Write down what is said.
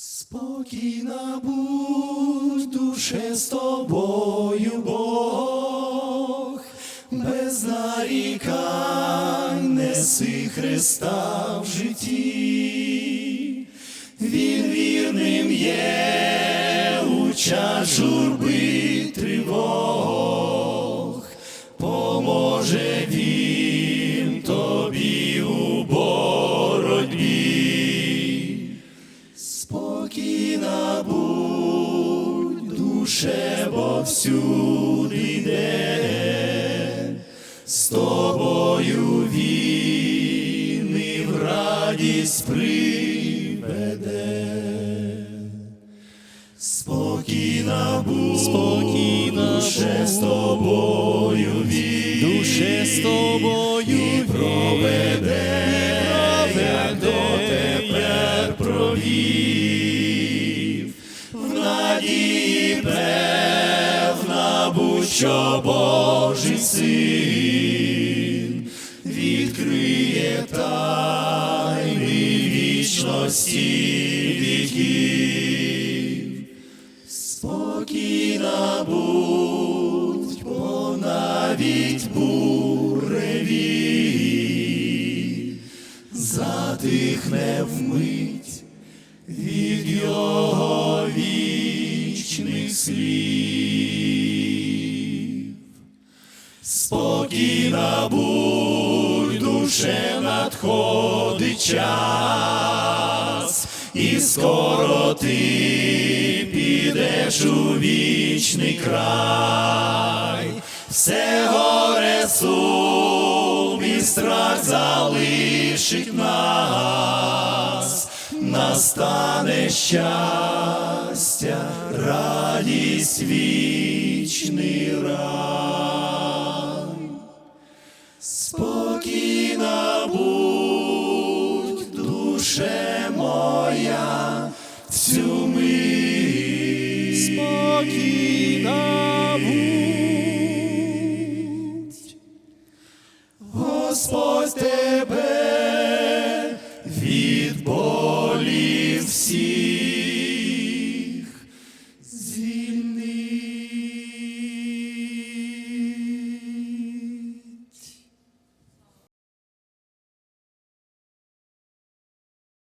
Спокійна будь, душе з тобою, Бог, без нарікань неси Христа в житті, Він вірним є у час журби тривог, поможе душе, бо всюди йде, з тобою він і в радість приведе. Спокійна будь, Спокійна душе, з тобою він, Душе з тобою і проведе, як проведе, дотепер провів, певна будь, що Божий син відкриє тайни вічності віків. Спокійна будь, бо навіть буреві затихне вмить від його слів. Спокійна будь, душе надходить час, і скоро ти підеш у вічний край, все горе сум і страх залишить нас, настане щастя, радість радість вічний рай, спокійна будь душе моя, всю мить спокійна будь, Господь тебе.